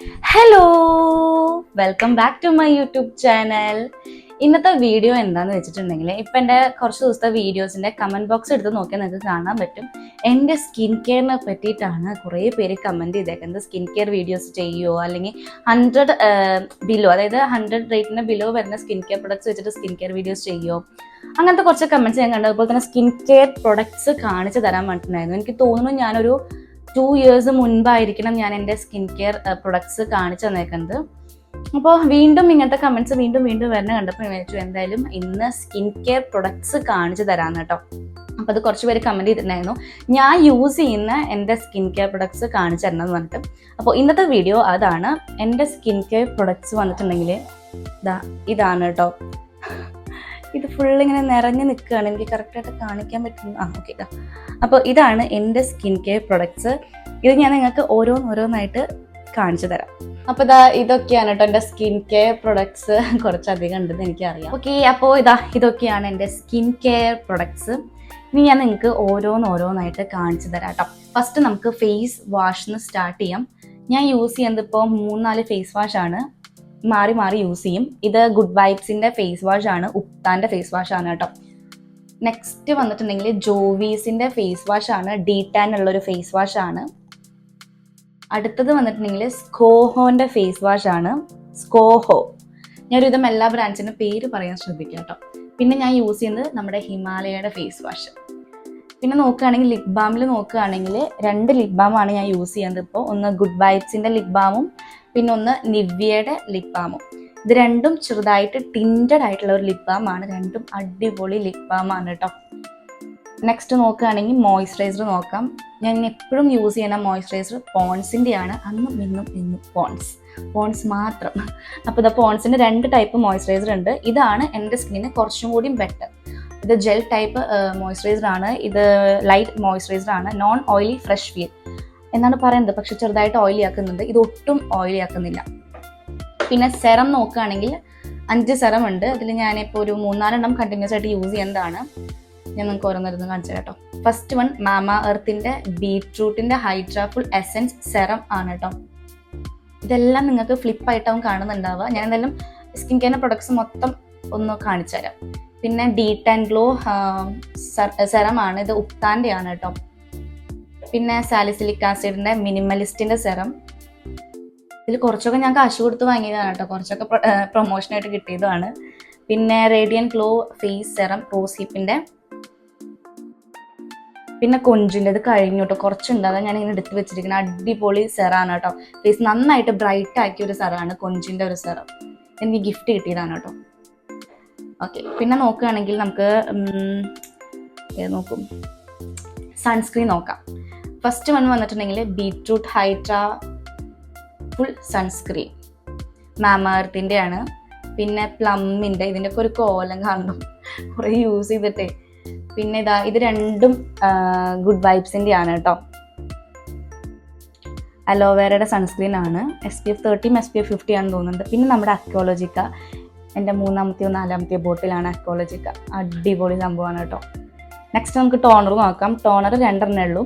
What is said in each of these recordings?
Hello welcome back to my YouTube channel ഇന്നത്തെ video എന്താണെന്ന് വെച്ചിട്ടുണ്ടെങ്കിൽ ഇപ്പം എന്റെ കുറച്ച് ദിവസത്തെ വീഡിയോസിന്റെ കമന്റ് ബോക്സ് എടുത്ത് നോക്കിയാൽ നിങ്ങൾക്ക് കാണാൻ പറ്റും. എന്റെ സ്കിൻ കെയറിനെ പറ്റിയിട്ടാണ് കുറേ പേര് കമന്റ് ചെയ്തേക്കുന്നത്. സ്കിൻ കെയർ വീഡിയോസ് ചെയ്യുമോ അല്ലെങ്കിൽ ഹൺഡ്രഡ് ബിലോ അതായത് ഹൺഡ്രഡ് റേറ്റിന് ബിലോ വരുന്ന സ്കിൻ കെയർ പ്രൊഡക്ട്സ് വെച്ചിട്ട് സ്കിൻ കെയർ വീഡിയോസ് ചെയ്യുമോ അങ്ങനത്തെ കുറച്ച് കമന്റ്സ് ഞാൻ കണ്ടു അതുപോലെ തന്നെ സ്കിൻ കെയർ പ്രൊഡക്ട്സ് കാണിച്ചു തരാൻ വേണ്ടിയിട്ടുണ്ടായിരുന്നു എനിക്ക് തോന്നുന്നു ഞാനൊരു ടു ഇയേഴ്സ് മുൻപായിരിക്കണം ഞാൻ എന്റെ സ്കിൻ കെയർ പ്രൊഡക്ട്സ് കാണിച്ചു തന്നേക്കുന്നത്. അപ്പോൾ വീണ്ടും ഇങ്ങനത്തെ കമൻസ് വീണ്ടും വീണ്ടും വരുന്ന കണ്ടപ്പോൾ വിചാരിച്ചു എന്തായാലും ഇന്ന് സ്കിൻ കെയർ പ്രൊഡക്ട്സ് കാണിച്ചു തരാമെന്ന് കേട്ടോ. അപ്പോൾ അത് കുറച്ച് പേര് കമന്റ് ചെയ്തിട്ടുണ്ടായിരുന്നു. ഞാൻ യൂസ് ചെയ്യുന്ന എന്റെ സ്കിൻ കെയർ പ്രൊഡക്ട്സ് കാണിച്ചു തരണം എന്ന് പറഞ്ഞിട്ട്. അപ്പോൾ ഇന്നത്തെ വീഡിയോ അതാണ് എന്റെ സ്കിൻ കെയർ പ്രൊഡക്ട്സ് വന്നിട്ടുണ്ടെങ്കിൽ ഇതാ ഇതാണ് കേട്ടോ. ഇത് ഫുൾ ഇങ്ങനെ നിറഞ്ഞു നിൽക്കുകയാണ്. എനിക്ക് കറക്റ്റായിട്ട് കാണിക്കാൻ പറ്റുന്നു ആ ഓക്കെ അപ്പോൾ ഇതാണ് എന്റെ സ്കിൻ കെയർ പ്രൊഡക്ട്സ് ഇത് ഞാൻ നിങ്ങൾക്ക് ഓരോന്നോരോന്നായിട്ട് കാണിച്ചു തരാം. അപ്പോൾ ഇതാ ഇതൊക്കെയാണ് കേട്ടോ എന്റെ സ്കിൻ കെയർ പ്രൊഡക്ട്സ് കുറച്ചധികം ഉണ്ടെന്ന് എനിക്കറിയാം. ഓക്കെ അപ്പോൾ ഇതാ ഇതൊക്കെയാണ് എന്റെ സ്കിൻ കെയർ പ്രൊഡക്ട്സ് ഇനി ഞാൻ നിങ്ങൾക്ക് ഓരോന്നോരോന്നായിട്ട് കാണിച്ചു തരാം കേട്ടോ ഫസ്റ്റ് നമുക്ക് ഫേസ് വാഷിന്ന് സ്റ്റാർട്ട് ചെയ്യാം. ഞാൻ യൂസ് ചെയ്യുന്നത് ഇപ്പോൾ മൂന്നാൽ ഫേസ് വാഷാണ് മാറി മാറി യൂസ് ചെയ്യും. ഇത് ഗുഡ് വൈബ്സിന്റെ ഫേസ് വാഷ് ആണ്. ഉപ്താന്റെ ഫേസ് വാഷ് ആണ് കേട്ടോ. നെക്സ്റ്റ് വന്നിട്ടുണ്ടെങ്കിൽ ജോവീസിന്റെ ഫേസ് വാഷ് ആണ്. ഡി ടാൻ ഉള്ള ഒരു ഫേസ് വാഷ് ആണ്. അടുത്തത് വന്നിട്ടുണ്ടെങ്കിൽ സ്കോഹോന്റെ ഫേസ് വാഷ് ആണ്. സ്കോഹോ. ഞാനൊരുവിധം എല്ലാ ബ്രാൻഡ്സിന്റെ പേര് പറയാൻ ശ്രദ്ധിക്കാം കേട്ടോ. പിന്നെ ഞാൻ യൂസ് ചെയ്യുന്നത് നമ്മുടെ ഹിമാലയയുടെ ഫേസ് വാഷ് പിന്നെ നോക്കുകയാണെങ്കിൽ ലിപ് ബാമിൽ നോക്കുകയാണെങ്കിൽ രണ്ട് ലിപ് ബാമാണ് ഞാൻ യൂസ് ചെയ്യുന്നത് ഇപ്പോൾ ഒന്ന് ഗുഡ് വൈബ്സിന്റെ ലിപ് ബാമും പിന്നെ ഒന്ന് നിവ്യയുടെ ലിപ് ബാമും ഇത് രണ്ടും ചെറുതായിട്ട് ടിന്റഡ് ആയിട്ടുള്ള ഒരു ലിപ് ആണ്. രണ്ടും അടിപൊളി ലിപ് ആണ് കേട്ടോ നെക്സ്റ്റ് നോക്കുകയാണെങ്കിൽ മോയ്സ്ചറൈസർ നോക്കാം. ഞാൻ എപ്പോഴും യൂസ് ചെയ്യുന്ന മോയ്സ്ചറൈസർ പോൺസിന്റെ ആണ്. അന്നും ഇന്നും ഇന്നും പോൺസ് പോൺസ് മാത്രം. അപ്പോൾ ഇത് പോൺസിന്റെ രണ്ട് ടൈപ്പ് മോയ്സ്ചറൈസർ ഉണ്ട്. ഇതാണ് എന്റെ സ്കിന്നിന് കുറച്ചും കൂടി ബെറ്റർ ഇത് ജെൽ ടൈപ്പ് മോയ്സ്ചറൈസർ ആണ്. ഇത് ലൈറ്റ് മോയ്സ്ചറൈസർ ആണ്. നോൺ ഓയിലി ഫ്രഷ് ഫീൽ എന്നാണ് പറയുന്നത്. പക്ഷെ ചെറുതായിട്ട് ഓയിലി ആക്കുന്നുണ്ട്. ഇത് ഒട്ടും ഓയിലി ആക്കുന്നില്ല. പിന്നെ സെറം നോക്കുകയാണെങ്കിൽ അഞ്ച് സെറം ഉണ്ട്. അതിൽ ഞാനിപ്പോൾ ഒരു മൂന്നാലെണ്ണം കണ്ടിന്യൂസ് ആയിട്ട് യൂസ് ചെയ്യുന്നതാണ് ഞാൻ നിങ്ങൾക്ക് ഓരോന്നിരുന്ന് കാണിച്ചു കേട്ടോ. ഫസ്റ്റ് വൺ മാമ എർത്തിന്റെ ബീട്രൂട്ടിന്റെ ഹൈഡ്രാഫുൾ എസെൻസ് സെറം ആണ് കേട്ടോ. ഇതെല്ലാം നിങ്ങൾക്ക് ഫ്ലിപ്പായിട്ടാവും കാണുന്നുണ്ടാവുക. ഞാൻ എന്തായാലും സ്കിൻ കെയർ പ്രൊഡക്ട്സ് മൊത്തം ഒന്ന് കാണിച്ചു തരാം. പിന്നെ ഡീ ടാൻ ഗ്ലോ സെറമാണ് ഇത് ഉപ്താന്റെ ആണ് കേട്ടോ. പിന്നെ സാലിസിലിക് ആസിഡിന്റെ മിനിമലിസ്റ്റിന്റെ സെറം. ഇതിൽ കുറച്ചൊക്കെ ഞാൻ കാശ് കൊടുത്ത് വാങ്ങിയതാണ് കേട്ടോ. കുറച്ചൊക്കെ പ്രൊമോഷനായിട്ട് കിട്ടിയതാണ് പിന്നെ റേഡിയൻ ഗ്ലോ ഫേസ് സെറം റോസീപ്പിന്റെ പിന്നെ കൊഞ്ചിന്റെ ഇത് കഴിഞ്ഞു കേട്ടോ. കുറച്ചുണ്ട്. അതാണ് ഞാൻ ഇങ്ങനെ എടുത്ത് വെച്ചിരിക്കുന്നത് അടിപൊളി സെറാണ് കേട്ടോ. ഫേസ് നന്നായിട്ട് ബ്രൈറ്റ് ആക്കിയ ഒരു സെറാണ്. കൊഞ്ചിന്റെ ഒരു സെറം. എനിക്ക് ഗിഫ്റ്റ് കിട്ടിയതാണ് കേട്ടോ. ഓക്കെ. പിന്നെ നോക്കുകയാണെങ്കിൽ നമുക്ക് നോക്കും? സൺസ്ക്രീൻ നോക്കാം. ഫസ്റ്റ് വൺ വന്നിട്ടുണ്ടെങ്കിൽ ബീട്രൂട്ട് ഹൈഡ്ര ഫുൾ സൺസ്ക്രീൻ മാമാർത്തിന്റെ ആണ് പിന്നെ പ്ലമ്മിന്റെ ഇതിന്റെയൊക്കെ ഒരു കോലം കാണണം. കുറേ യൂസ് ചെയ്തിട്ട്. പിന്നെ ഇതാ ഇത് രണ്ടും ഗുഡ് വൈബ്സിന്റെ ആണ് കേട്ടോ. അലോവേറയുടെ സൺസ്ക്രീൻ ആണ്. എസ് പി എഫ് തേർട്ടിയും എസ് പി എഫ് ഫിഫ്റ്റി ആണെന്ന് തോന്നുന്നുണ്ട്. പിന്നെ നമ്മുടെ അക്കോളജിക്ക എന്റെ മൂന്നാമത്തെയോ നാലാമത്തെയോ ബോട്ടിലാണ് അക്കോളജിക്ക അടിപൊളി സംഭവമാണ് കേട്ടോ. നെക്സ്റ്റ് നമുക്ക് ടോണർ നോക്കാം. ടോണർ രണ്ടെണ്ണേ ഉള്ളൂ.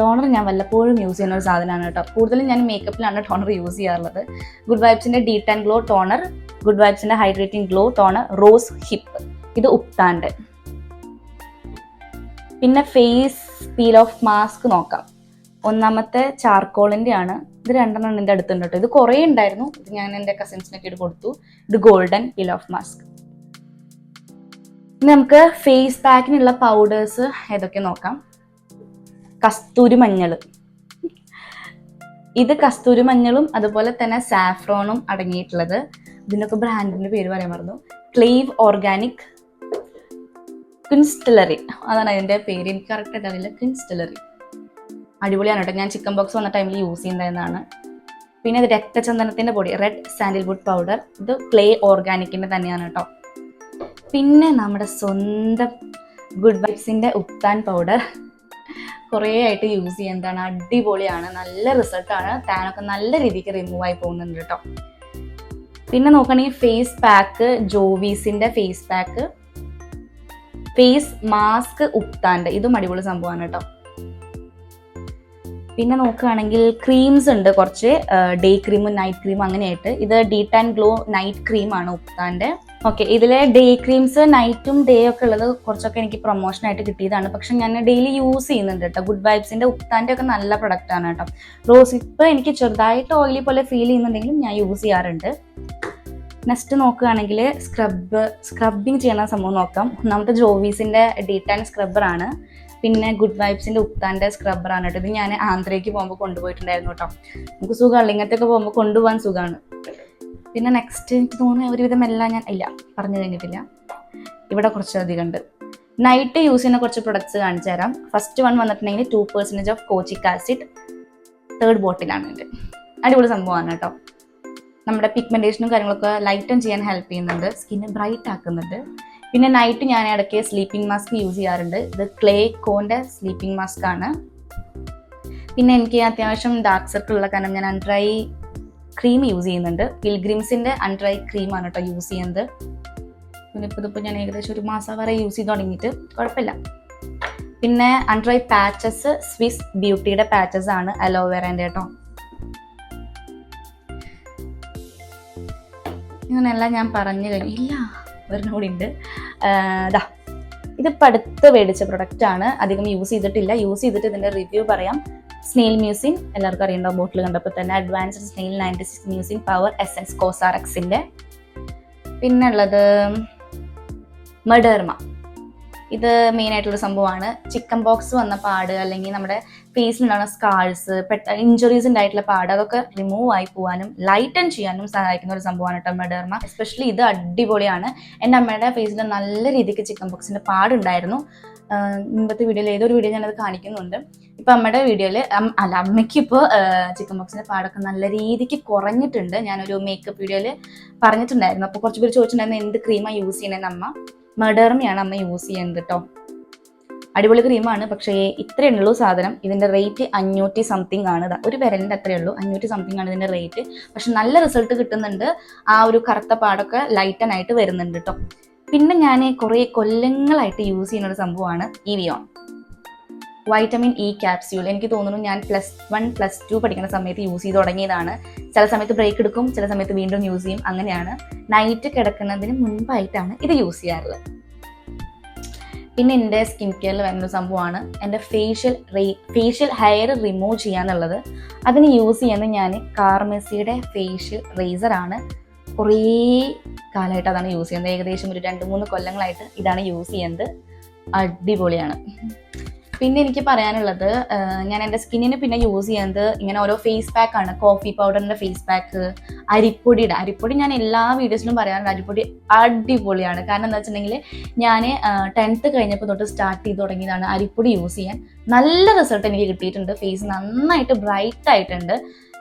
ടോണർ ഞാൻ വല്ലപ്പോഴും യൂസ് ചെയ്യുന്ന ഒരു സാധനമാണ് കേട്ടോ. കൂടുതലും ഞാൻ മേക്കപ്പിലാണ് ടോണർ യൂസ് ചെയ്യാറുള്ളത്. Good വൈബ്സിന്റെ D tan glow toner good വൈബ്സിന്റെ hydrating glow toner rose hip ഇത് ഉപ്താന്റെ പിന്നെ ഫേസ് പീൽ ഓഫ് മാസ്ക് നോക്കാം. ഒന്നാമത്തെ ചാർക്കോളിന്റെ ആണ് ഇത് രണ്ടെണ്ണം എന്റെ അടുത്തുണ്ട് കേട്ടോ. ഇത് കുറേ ഉണ്ടായിരുന്നു. ഇത് ഞാൻ എന്റെ കസിൻസിനൊക്കെ ഇട്ട് കൊടുത്തു. ഇത് ഗോൾഡൻ പീൽ ഓഫ് മാസ്ക് ഇനി നമുക്ക് ഫേസ് പാക്കിനുള്ള പൗഡേഴ്സ് ഏതൊക്കെ നോക്കാം. കസ്തൂരി മഞ്ഞൾ ഇത് കസ്തൂരി മഞ്ഞളും അതുപോലെ തന്നെ സാഫ്രോണും അടങ്ങിയിട്ടുള്ളത്. ഇതിനൊക്കെ ബ്രാൻഡിന്റെ പേര് പറയാൻ മറന്നു. ക്ലേവ് ഓർഗാനിക് ക്വിൻസ്റ്റലറി. അതാണ് അതിന്റെ പേര്. എനിക്ക് കറക്റ്റ് ആയിട്ട് അറിയില്ല. ക്വിൻസ്റ്റലറി. അടിപൊളിയാണ് കേട്ടോ. ഞാൻ ചിക്കൻ ബോക്സ് വന്ന ടൈമിൽ യൂസ് ചെയ്യുന്നതെന്നാണ് പിന്നെ ഇത് രക്തചന്ദനത്തിന്റെ പൊടി. റെഡ് സാൻഡിൽവുഡ് പൗഡർ ഇത് ക്ലേ ഓർഗാനിക്കിന്റെ തന്നെയാണ് കേട്ടോ. പിന്നെ നമ്മുടെ സ്വന്തം ഗുഡ് വൈബ്സിന്റെ ഉപ്താൻ പൗഡർ കുറേ ആയിട്ട് യൂസ് ചെയ്യുന്നതാണ് അടിപൊളിയാണ്. നല്ല റിസൾട്ടാണ് ടാനൊക്കെ നല്ല രീതിക്ക് റിമൂവ് ആയി പോകുന്നുണ്ട് കേട്ടോ പിന്നെ നോക്കുകയാണെങ്കിൽ ഫേസ് പാക്ക് ജോവീസിന്റെ ഫേസ് പാക്ക് ഫേസ് മാസ്ക് ഉപ്താന്റെ ഇതും അടിപൊളി സംഭവമാണ് കേട്ടോ പിന്നെ നോക്കുകയാണെങ്കിൽ ക്രീംസ് ഉണ്ട് കുറച്ച് ഡേ ക്രീമും നൈറ്റ് ക്രീം അങ്ങനെയായിട്ട്. ഇത് ഡീറ്റ് ആൻഡ് ഗ്ലോ നൈറ്റ് ക്രീമാണ് ഉപ്താന്റെ ഓക്കെ ഇതിലെ ഡേ ക്രീംസ് നൈറ്റും ഡേ ഒക്കെ ഉള്ളത് കുറച്ചൊക്കെ എനിക്ക് പ്രൊമോഷൻ ആയിട്ട് കിട്ടിയതാണ്. പക്ഷെ ഞാൻ ഡെയിലി യൂസ് ചെയ്യുന്നുണ്ട് കേട്ടോ ഗുഡ് വൈബ്സിന്റെ ഉപ്താന്റെ ഒക്കെ നല്ല പ്രൊഡക്റ്റ് ആണ് കേട്ടോ റോസ് ഇപ്പം എനിക്ക് ചെറുതായിട്ട് ഓയിലി പോലെ ഫീൽ ചെയ്യുന്നുണ്ടെങ്കിലും ഞാൻ യൂസ് ചെയ്യാറുണ്ട്. നെക്സ്റ്റ് നോക്കുകയാണെങ്കിൽ സ്ക്രബ് സ്ക്രബിങ് ചെയ്യുന്ന സംഭവം നോക്കാം. ഒന്നാമത്തെ ജോവീസിന്റെ ഡീറ്റാൻ സ്ക്രബ്ബറാണ് പിന്നെ ഗുഡ് വൈബ്സിന്റെ ഉപ്താന്റെ സ്ക്രബ്ബറാണ് കേട്ടോ ഇത് ഞാൻ ആന്ധ്രയ്ക്ക് പോകുമ്പോൾ കൊണ്ടുപോയിട്ടുണ്ടായിരുന്നു കേട്ടോ നമുക്ക് സുഖമല്ല ഇങ്ങനത്തെ ഒക്കെ പോകുമ്പോൾ കൊണ്ടുപോകാൻ സുഖമാണ്. പിന്നെ നെക്സ്റ്റ് എനിക്ക് തോന്നുന്നു ഒരുവിധം എല്ലാം ഞാൻ ഇല്ല പറഞ്ഞു കഴിഞ്ഞിട്ടില്ല. ഇവിടെ കുറച്ചധികം ഉണ്ട്. നൈറ്റ് യൂസ് ചെയ്യുന്ന കുറച്ച് പ്രൊഡക്ട്സ് കാണിച്ചു തരാം. ഫസ്റ്റ് വൺ വന്നിട്ടുണ്ടെങ്കിൽ two percentage of kojic acid third ബോട്ടിലാണ് എന്റെ അടിപൊളി സംഭവമാണ് കേട്ടോ. നമ്മുടെ പിഗ്മെന്റേഷനും കാര്യങ്ങളൊക്കെ ലൈറ്റൻ ചെയ്യാൻ ഹെൽപ്പ് ചെയ്യുന്നുണ്ട്. സ്കിന്ന് ബ്രൈറ്റ് ആക്കുന്നുണ്ട്. പിന്നെ നൈറ്റ് ഞാൻ ഇടയ്ക്ക് സ്ലീപ്പിംഗ് മാസ്ക് യൂസ് ചെയ്യാറുണ്ട്. ഇത് ക്ലേ കോന്റെ സ്ലീപ്പിംഗ് മാസ്ക് ആണ്. പിന്നെ എനിക്ക് അത്യാവശ്യം ഡാർക്ക് സർക്കിൾ ഉള്ള കാരണം ഞാൻ അൺഡ്രൈ ക്രീം യൂസ് ചെയ്യുന്നുണ്ട്. പിൽഗ്രിംസിന്റെ അൺഡ്രൈ ക്രീമാണ് കേട്ടോ യൂസ് ചെയ്യുന്നത്. പിന്നെ ഇപ്പോൾ ഇതിപ്പോൾ ഞാൻ ഏകദേശം ഒരു മാസം വരെ യൂസ് ചെയ്ത് തുടങ്ങിയിട്ട് കുഴപ്പമില്ല. പിന്നെ അൺഡ്രൈ പാച്ചസ് സ്വിസ് ബ്യൂട്ടിയുടെ പാച്ചസ് ആണ് അലോവേറേന്റെ കേട്ടോ ഇങ്ങനെയെല്ലാം ഞാൻ പറഞ്ഞു കഴിഞ്ഞു ഇല്ല ഒരെണ്ണം ഉണ്ട്. ഇതാ ഇതിപ്പോൾ അടുത്ത് മേടിച്ച പ്രൊഡക്റ്റ് ആണ്. അധികം യൂസ് ചെയ്തിട്ടില്ല. യൂസ് ചെയ്തിട്ട് ഇതിന്റെ റിവ്യൂ പറയാം. സ്നെയിൽ മ്യൂസിൻ എല്ലാവർക്കും അറിയണ്ടോ ബോട്ടിൽ കണ്ടപ്പോൾ തന്നെ advanced snail ninety six mucin power essence കോസാറക്സിന്റെ പിന്നെ ഉള്ളത് മെഡേർമ ഇത് മെയിൻ ആയിട്ടുള്ള സംഭവമാണ്. ചിക്കൻ ബോക്സ് വന്ന പാട് അല്ലെങ്കിൽ നമ്മുടെ ഫേസിലുണ്ടാകുന്ന സ്കാൾസ് പെട്ട ഇഞ്ചുറീസ് ഉണ്ടായിട്ടുള്ള പാട് അതൊക്കെ റിമൂവ് ആയി പോകാനും ലൈറ്റൻ ചെയ്യാനും സഹായിക്കുന്ന ഒരു സംഭവമാണ് കേട്ടോ മെഡേർമ. എസ്പെഷ്യലി ഇത് അടിപൊളിയാണ്. എന്റെ അമ്മയുടെ ഫേസിൽ നല്ല രീതിക്ക് ചിക്കൻ ബോക്സിന്റെ പാടുണ്ടായിരുന്നു. മുമ്പത്തെ വീഡിയോയിൽ ഏതൊരു വീഡിയോ ഞാനത് കാണിക്കുന്നുണ്ട്. ഇപ്പൊ അമ്മയുടെ വീഡിയോയിൽ അല്ല അമ്മയ്ക്ക് ഇപ്പോൾ ചിക്കൻ ബോക്സിന്റെ പാടൊക്കെ നല്ല രീതിക്ക് കുറഞ്ഞിട്ടുണ്ട്. ഞാനൊരു മേക്കപ്പ് വീഡിയോയിൽ പറഞ്ഞിട്ടുണ്ടായിരുന്നു. അപ്പോൾ കുറച്ച് പേര് ചോദിച്ചിട്ടുണ്ടായിരുന്നു എന്ത് ക്രീമാണ് യൂസ് ചെയ്യണമെന്ന് അമ്മ? മെഡേർമയാണ് അമ്മ യൂസ് ചെയ്യുന്നത് കേട്ടോ അടിപൊളി ക്രീമാണ് പക്ഷേ ഇത്രയേ ഉള്ളൂ സാധനം. ഇതിന്റെ റേറ്റ് അഞ്ഞൂറ്റി സംതിങ് ആണ്. ഒരു വരന്റെ അത്രയേ ഉള്ളൂ. അഞ്ഞൂറ്റി സംതിങ് ആണ് ഇതിന്റെ റേറ്റ് പക്ഷെ നല്ല റിസൾട്ട് കിട്ടുന്നുണ്ട്. ആ ഒരു കറുത്ത പാടൊക്കെ ലൈറ്റനായിട്ട് വരുന്നുണ്ട് കേട്ടോ പിന്നെ ഞാൻ കുറേ കൊല്ലങ്ങളായിട്ട് യൂസ് ചെയ്യുന്ന ഒരു സംഭവമാണ് ഇവിയോൺ വൈറ്റമിൻ ഇ ക്യാപ്സ്യൂൾ. എനിക്ക് തോന്നുന്നു ഞാൻ പ്ലസ് വൺ പ്ലസ് ടു പഠിക്കുന്ന സമയത്ത് യൂസ് ചെയ്ത് തുടങ്ങിയതാണ്. ചില സമയത്ത് ബ്രേക്ക് എടുക്കും ചില സമയത്ത് വീണ്ടും യൂസ് ചെയ്യും. അങ്ങനെയാണ്. നൈറ്റ് കിടക്കുന്നതിന് മുൻപായിട്ടാണ് ഇത് യൂസ് ചെയ്യാറുള്ളത്. പിന്നെ എന്റെ സ്കിൻ കെയറിൽ വരുന്ന സംഭവമാണ്. എന്റെ ഫേഷ്യൽ ഫേഷ്യൽ ഹെയർ റിമൂവ് ചെയ്യാന്നുള്ളത്. അതിന് യൂസ് ചെയ്യുന്നത് ഞാൻ കാർമെസിയുടെ ഫേഷ്യൽ റേസറാണ് കുറേ കാലമായിട്ട് അതാണ് യൂസ് ചെയ്യുന്നത്. ഏകദേശം ഒരു രണ്ട് മൂന്ന് കൊല്ലങ്ങളായിട്ട് ഇതാണ് യൂസ് ചെയ്യുന്നത്. അടിപൊളിയാണ്. പിന്നെ എനിക്ക് പറയാനുള്ളത് ഞാൻ എന്റെ സ്കിന്നിന് പിന്നെ യൂസ് ചെയ്യുന്നത് ഇങ്ങനെ ഓരോ ഫേസ് പാക്ക് ആണ്. കോഫി പൗഡറിന്റെ ഫേസ് പാക്ക് അരിപ്പൊടിയുടെ. അരിപ്പൊടി ഞാൻ എല്ലാ വീഡിയോസിലും പറയാറുണ്ട്. അരിപ്പൊടി അടിപൊളിയാണ്. കാരണം എന്താ വെച്ചിട്ടുണ്ടെങ്കിൽ ഞാൻ ടെൻത്ത് കഴിഞ്ഞപ്പോൾ തൊട്ട് സ്റ്റാർട്ട് ചെയ്ത് തുടങ്ങിയതാണ് അരിപ്പൊടി യൂസ് ചെയ്യാൻ. നല്ല റിസൾട്ട് എനിക്ക് കിട്ടിയിട്ടുണ്ട്. ഫേസ് നന്നായിട്ട് ബ്രൈറ്റ് ആയിട്ടുണ്ട്.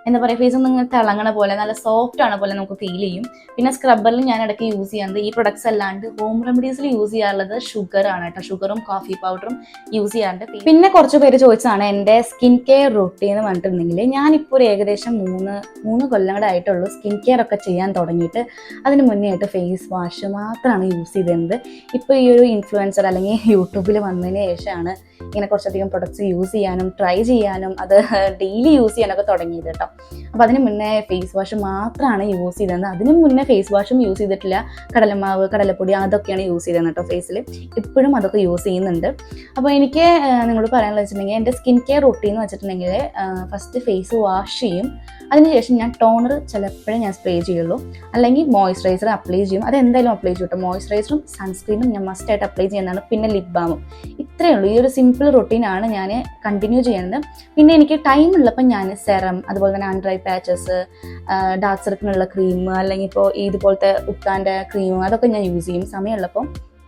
എന്താ പറയുക ഫേസ് ഒന്ന് ഇങ്ങനെ തിളങ്ങണ പോലെ നല്ല സോഫ്റ്റ് ആണ് പോലെ നമുക്ക് ഫീൽ ചെയ്യും. പിന്നെ സ്ക്രബ്ബറിൽ ഞാൻ ഇടയ്ക്ക് യൂസ് ചെയ്യുന്നത് ഈ പ്രൊഡക്ട്സ് അല്ലാണ്ട് ഹോം റെമഡീസിൽ യൂസ് ചെയ്യാറുള്ളത് ഷുഗർ ആണ് കേട്ടോ. ഷുഗറും കോഫി പൗഡറും യൂസ് ചെയ്യാറുണ്ട്. പിന്നെ കുറച്ച് പേര് ചോദിച്ചതാണ് എന്റെ സ്കിൻ കെയർ റൂട്ടീൻ എന്ന് പറഞ്ഞിട്ടുണ്ടെങ്കിൽ ഞാനിപ്പോൾ ഒരു ഏകദേശം മൂന്ന് മൂന്ന് കൊല്ലങ്ങളുടെ ആയിട്ടുള്ളൂ സ്കിൻ കെയർ ഒക്കെ ചെയ്യാൻ തുടങ്ങിയിട്ട്. അതിന് മുന്നേ ആയിട്ട് ഫേസ് വാഷ് മാത്രമാണ് യൂസ് ചെയ്തിരുന്നത്. ഇപ്പോൾ ഈ ഒരു ഇൻഫ്ലുവൻസർ അല്ലെങ്കിൽ യൂട്യൂബിൽ വന്നതിന് ശേഷമാണ് ഇങ്ങനെ കുറച്ചധികം പ്രൊഡക്ട്സ് യൂസ് ചെയ്യാനും ട്രൈ ചെയ്യാനും അത് ഡെയിലി യൂസ് ചെയ്യാനൊക്കെ തുടങ്ങിയത് കേട്ടോ. അപ്പോൾ അതിന് മുന്നേ ഫേസ് വാഷ് മാത്രമാണ് യൂസ് ചെയ്തത്. അതിന് മുന്നേ ഫേസ് വാഷും യൂസ് ചെയ്തിട്ടില്ല. കടലമാവ് കടലപ്പൊടി അതൊക്കെയാണ് യൂസ് ചെയ്തത് കേട്ടോ ഫേസിൽ ഇപ്പോഴും അതൊക്കെ യൂസ് ചെയ്യുന്നുണ്ട്. അപ്പോൾ എനിക്ക് നിങ്ങളോട് പറയാനുള്ളത് വെച്ചിട്ടുണ്ടെങ്കിൽ എന്റെ സ്കിൻ കെയർ റൂട്ടീൻ എന്ന് വെച്ചിട്ടുണ്ടെങ്കിൽ ഫസ്റ്റ് ഫേസ് വാഷ് ചെയ്യും. അതിനുശേഷം ഞാൻ ടോണർ ചിലപ്പോഴേ ഞാൻ സ്പ്രേ ചെയ്യുള്ളൂ. അല്ലെങ്കിൽ മോയ്സ്ചറൈസർ അപ്ലൈ ചെയ്യും. അത് എന്തായാലും അപ്ലൈ ചെയ്യും കേട്ടോ മോയ്സ്ചറൈസറും സൺസ്ക്രീനും ഞാൻ മസ്റ്റ് ആയിട്ട് അപ്ലൈ ചെയ്യുന്നതാണ്. പിന്നെ ലിപ് ബാമും ഇത്രയേ ഉള്ളൂ. ഈ ഒരു സിമ്പിൾ റൊട്ടീനാണ് ഞാൻ കണ്ടിന്യൂ ചെയ്യുന്നത്. പിന്നെ എനിക്ക് ടൈം ഉള്ളപ്പോൾ ഞാൻ സെറം അതുപോലെ തന്നെ ആൻഡ്രൈ പാച്ചസ് ഡാർക്ക് സർക്കിളിനുള്ള ക്രീം അല്ലെങ്കിൽ ഇപ്പോൾ ഇതുപോലത്തെ ഉപ്പാന്റെ ക്രീം അതൊക്കെ ഞാൻ യൂസ് ചെയ്യും. സമയമുള്ളപ്പോൾ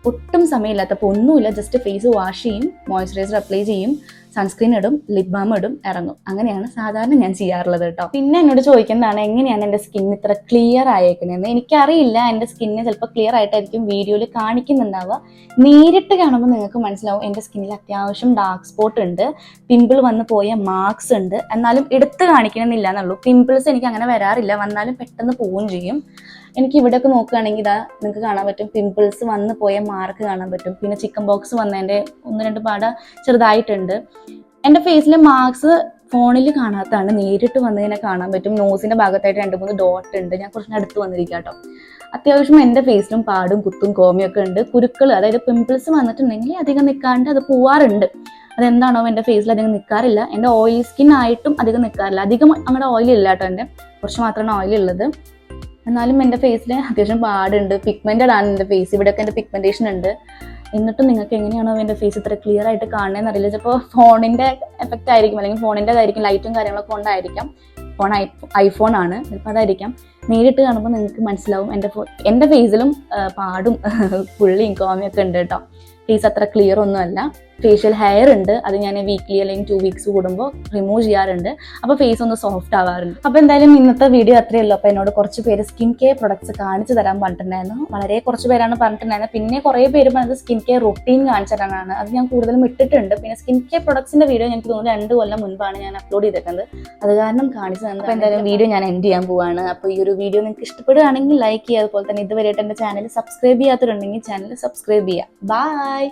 ഒട്ടും സമയമില്ലാത്തപ്പോൾ ഒന്നുമില്ല. ജസ്റ്റ് ഫേസ് വാഷ് ചെയ്യും മോയ്സ്ചറൈസർ അപ്ലൈ ചെയ്യും. സൺസ്ക്രീൻ ഇടും ലിപ് ബാം ഇടും ഇറങ്ങും. അങ്ങനെയാണ് സാധാരണ ഞാൻ ചെയ്യാറുള്ളത് കേട്ടോ. പിന്നെ എന്നോട് ചോദിക്കുന്നതാണ് എങ്ങനെയാണ് എന്റെ സ്കിൻ ഇത്ര ക്ലിയർ ആയേക്കുന്നതെന്ന്? എനിക്കറിയില്ല എന്റെ സ്കിന്നെ ചിലപ്പോൾ ക്ലിയർ ആയിട്ടായിരിക്കും വീഡിയോയിൽ കാണിക്കുന്നുണ്ടാവുക. നേരിട്ട് കാണുമ്പോൾ നിങ്ങൾക്ക് മനസ്സിലാവും എന്റെ സ്കിന്നിൽ അത്യാവശ്യം ഡാർക്ക് സ്പോട്ട് ഉണ്ട്. പിമ്പിൾ വന്ന് പോയ മാർക്സ് ഉണ്ട്. എന്നാലും എടുത്ത് കാണിക്കണമെന്നില്ല എന്നുള്ളൂ. പിമ്പിൾസ് എനിക്ക് അങ്ങനെ വരാറില്ല. വന്നാലും പെട്ടെന്ന് പോവുകയും ചെയ്യും. എനിക്ക് ഇവിടെയൊക്കെ നോക്കുകയാണെങ്കിൽ ഇതാ നിങ്ങൾക്ക് കാണാൻ പറ്റും. പിമ്പിൾസ് വന്ന് പോയ മാർക്ക് കാണാൻ പറ്റും. പിന്നെ ചിക്കൻ ബോക്സ് വന്നതിന്റെ ഒന്ന് രണ്ട് പാട ചെറുതായിട്ടുണ്ട്. എന്റെ ഫേസിലെ മാർക്സ് ഫോണിൽ കാണാത്തതാണ്. നേരിട്ട് വന്ന് ഇങ്ങനെ കാണാൻ പറ്റും. നോസിന്റെ ഭാഗത്തായിട്ട് രണ്ട് മൂന്ന് ഡോട്ട് ഉണ്ട്. ഞാൻ കുറച്ച് അടുത്ത് വന്നിരിക്കാം കേട്ടോ അത്യാവശ്യം എന്റെ ഫേസിലും പാടും കുത്തും കോമിയൊക്കെ ഉണ്ട്. കുരുക്കൾ അതായത് പിമ്പിൾസ് വന്നിട്ടുണ്ടെങ്കിൽ അധികം നിൽക്കാണ്ട് അത് പോവാറുണ്ട്. അതെന്താണോ എന്റെ ഫേസിൽ അധികം നിൽക്കാറില്ല എന്റെ ഓയിൽ സ്കിൻ ആയിട്ടും അധികം നിൽക്കാറില്ല അധികം അങ്ങനെ ഓയിൽ ഇല്ല കേട്ടോ എന്റെ കുറച്ച് മാത്രമാണ് ഓയിൽ ഉള്ളത് എന്നാലും എന്റെ ഫേസിൽ അത്യാവശ്യം പാടുണ്ട്. പിഗ്മെന്റഡ് ആണ് എന്റെ ഫേസ് ഇവിടെയൊക്കെ എന്റെ പിഗ്മെന്റേഷൻ ഉണ്ട്. എന്നിട്ടും നിങ്ങൾക്ക് എങ്ങനെയാണോ എന്റെ ഫേസ് ഇത്ര ക്ലിയർ ആയിട്ട് കാണണമെന്ന് അറിയില്ല. ചിലപ്പോൾ ഫോണിന്റെ എഫക്റ്റ് ആയിരിക്കും. അല്ലെങ്കിൽ ഫോണിന്റെതായിരിക്കും ലൈറ്റും കാര്യങ്ങളൊക്കെ കൊണ്ടായിരിക്കാം ഫോൺ ഐ ഐഫോൺ ആണ്. ചിലപ്പോൾ അതായിരിക്കാം. നേരിട്ട് കാണുമ്പോൾ നിങ്ങൾക്ക് മനസ്സിലാവും എന്റെ ഫോ എന്റെ ഫേസിലും പാടും പുള്ളിയും കോമയൊക്കെ ഉണ്ട് കേട്ടോ. ഫേസ് അത്ര ക്ലിയർ ഒന്നുമല്ല. ഫേഷ്യൽ ഹെയർ ഉണ്ട്. അത് ഞാൻ വീക്ക്ലി അല്ലെങ്കിൽ ടു വീക്സ് കൂടുമ്പോൾ റിമൂവ് ചെയ്യാറുണ്ട്. അപ്പോൾ ഫേസ് ഒന്ന് സോഫ്റ്റ് ആവാറുണ്ട്. അപ്പോൾ എന്തായാലും ഇന്നത്തെ വീഡിയോ അത്രയേ ഉള്ളൂ. അപ്പോൾ എന്നോട് കുറച്ച് പേര് സ്കിൻ കെയർ പ്രൊഡക്ട്സ് കാണിച്ചു തരാൻ പറഞ്ഞിട്ടുണ്ടായിരുന്നു. വളരെ കുറച്ച് പേരാണ് പറഞ്ഞിട്ടുണ്ടായിരുന്നത്. പിന്നെ കുറേ പേര് പറഞ്ഞത് സ്കിൻ കെയർ റൊട്ടീൻ കാണിച്ചു തരാനാണ്. അത് ഞാൻ കൂടുതലും ഇട്ടിട്ടുണ്ട്. പിന്നെ സ്കിൻ കെയർ പ്രൊഡക്ട്സിന്റെ വീഡിയോ എനിക്ക് തോന്നുന്നു രണ്ട് കൊല്ലം മുൻപാണ് ഞാൻ അപ്ലോഡ് ചെയ്തിരിക്കുന്നത് അത് കാരണം കാണിച്ചു തന്നെ എന്തായാലും വീഡിയോ ഞാൻ എൻഡ് ചെയ്യാൻ പോവാണ്. അപ്പോൾ ഈ ഒരു വീഡിയോ നിങ്ങൾക്ക് ഇഷ്ടപ്പെടുകയാണെങ്കിൽ ലൈക്ക് ചെയ്യുക. അതുപോലെ തന്നെ ഇതുവരെയായിട്ട് എന്റെ ചാനൽ സബ്സ്ക്രൈബ് ചെയ്യാത്തവരുണ്ടെങ്കിൽ ചാനൽ സബ്സ്ക്രൈബ് ചെയ്യുക. ബൈ